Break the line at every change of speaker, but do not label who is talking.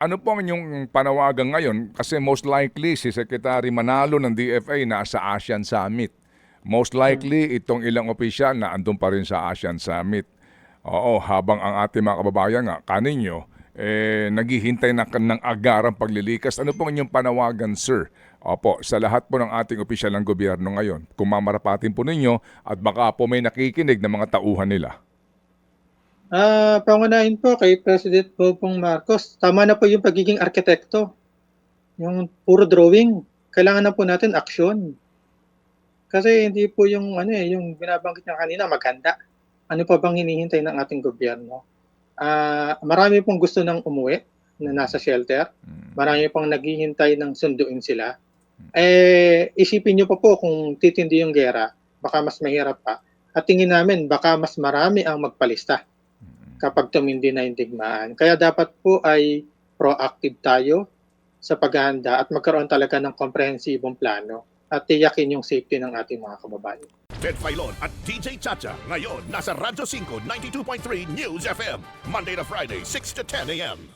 Ano po ang inyong panawagan ngayon? Kasi most likely si Secretary Manalo ng DFA nasa ASEAN Summit. Most likely itong ilang opisyal na andun pa rin sa ASEAN Summit. Oo, habang ang ating mga kababayan nga, kaninyo, eh, naghihintay na ng agarang paglilikas. Ano po ang inyong panawagan, sir? Opo, sa lahat po ng ating opisyal ng gobyerno ngayon, kung mamarapatin po ninyo at baka po may nakikinig ng mga tauhan nila.
Ah, pangunahin po kay President Bongbong Marcos. Tama na po yung pagiging arkitekto. Yung puro drawing. Kailangan na po natin aksyon. Kasi hindi po yung ano eh, yung binabanggit niya kanina maganda. Ano pa bang hinihintay ng ating gobyerno? Ah, marami pong gusto nang umuwi na nasa shelter.
Mm.
Marami pong naghihintay ng sunduin sila. Eh, isipin niyo pa po kung titindi yung gera, baka mas mahirap pa. At tingin namin, baka mas marami ang magpalista kapag tumindi na yung digmaan. Kaya dapat po ay proactive tayo sa paghahanda at magkaroon talaga ng komprehensibong plano at tiyakin yung safety ng ating mga kababayan.
Ted Filon at DJ Chacha. Ngayon, nasa Radyo 5, 92.3 News FM. Monday to Friday, 6 to 10 a.m.